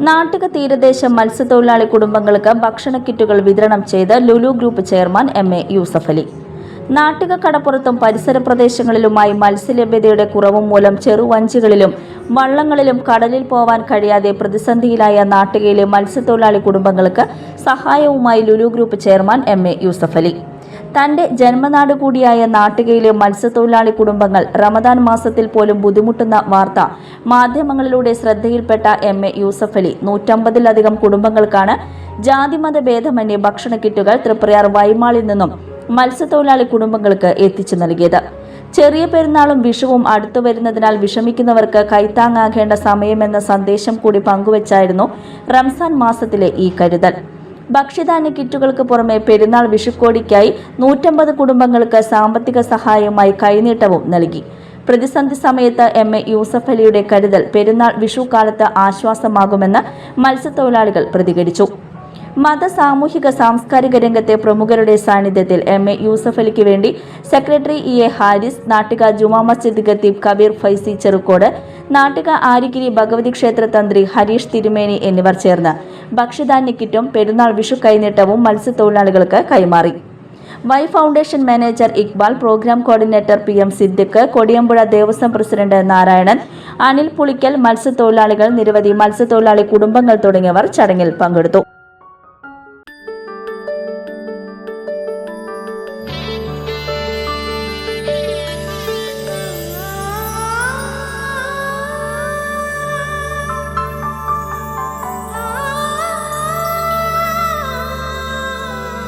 നാട്ടിക തീരദേശ മത്സ്യത്തൊഴിലാളി കുടുംബങ്ങൾക്ക് ഭക്ഷണ കിറ്റുകൾ വിതരണം ചെയ്ത് Lulu group chairman M A Yusuff Ali. Nattika കടപ്പുറത്തും പരിസര പ്രദേശങ്ങളിലുമായി മത്സ്യലഭ്യതയുടെ കുറവും മൂലം ചെറുവഞ്ചികളിലും വള്ളങ്ങളിലും കടലിൽ പോവാൻ കഴിയാതെ പ്രതിസന്ധിയിലായ നാട്ടികയിലെ മത്സ്യത്തൊഴിലാളി കുടുംബങ്ങൾക്ക് സഹായവുമായി Lulu group chairman M A Yusuff Ali. തന്റെ ജന്മനാട് കൂടിയായ നാട്ടികയിലെ മത്സ്യത്തൊഴിലാളി കുടുംബങ്ങൾ റമദാൻ മാസത്തിൽ പോലും ബുദ്ധിമുട്ടുന്ന വാർത്ത മാധ്യമങ്ങളിലൂടെ ശ്രദ്ധയിൽപ്പെട്ട എം എ യൂസഫ് അലി. നൂറ്റമ്പതിലധികം കുടുംബങ്ങൾക്കാണ് ജാതിമത ഭേദമന്യേ ഭക്ഷണ കിറ്റുകൾ തൃപ്രയാർ വൈമാളിൽ നിന്നും മത്സ്യത്തൊഴിലാളി കുടുംബങ്ങൾക്ക് എത്തിച്ചു നൽകിയത്. ചെറിയ പെരുന്നാളും വിഷുവും അടുത്തു വരുന്നതിനാൽ വിഷമിക്കുന്നവർക്ക് കൈത്താങ്ങാകേണ്ട സമയമെന്ന സന്ദേശം കൂടി പങ്കുവച്ചായിരുന്നു റംസാൻ മാസത്തിലെ ഈ കരുതൽ. ഭക്ഷ്യധാന്യ കിറ്റുകൾക്ക് പുറമെ പെരുന്നാൾ വിഷുക്കോടിക്കായി നൂറ്റമ്പത് കുടുംബങ്ങൾക്ക് സാമ്പത്തിക സഹായവുമായി കൈനീട്ടവും നൽകി. പ്രതിസന്ധി സമയത്ത് എം എ യൂസഫ് അലിയുടെ കരുതൽ പെരുന്നാൾ വിഷു കാലത്ത് ആശ്വാസമാകുമെന്ന് മത്സ്യത്തൊഴിലാളികൾ പ്രതികരിച്ചു. മത സാമൂഹിക സാംസ്കാരിക രംഗത്തെ പ്രമുഖരുടെ സാന്നിധ്യത്തിൽ എം എ യൂസഫ് അലിക്ക് വേണ്ടി secretary E A Haris Nattika Juma Masjid ഖത്തീബ് കബീർ ഫൈസി ചെറുക്കോട് നാട്ടിക ആരിഗിരി ഭഗവതി ക്ഷേത്ര തന്ത്രി ഹരീഷ് തിരുമേനി എന്നിവർ ചേർന്ന് ഭക്ഷ്യധാന്യ കിറ്റും പെരുന്നാൾ വിഷു കൈനീട്ടവും മത്സ്യത്തൊഴിലാളികൾക്ക് കൈമാറി. Y foundation manager Iqbal programme coordinator P M Siddique Kodiyampuzha Devaswom president Narayanan Anil Pulikkal മത്സ്യത്തൊഴിലാളികൾ നിരവധി മത്സ്യത്തൊഴിലാളി കുടുംബങ്ങൾ തുടങ്ങിയവർ ചടങ്ങിൽ പങ്കെടുത്തു.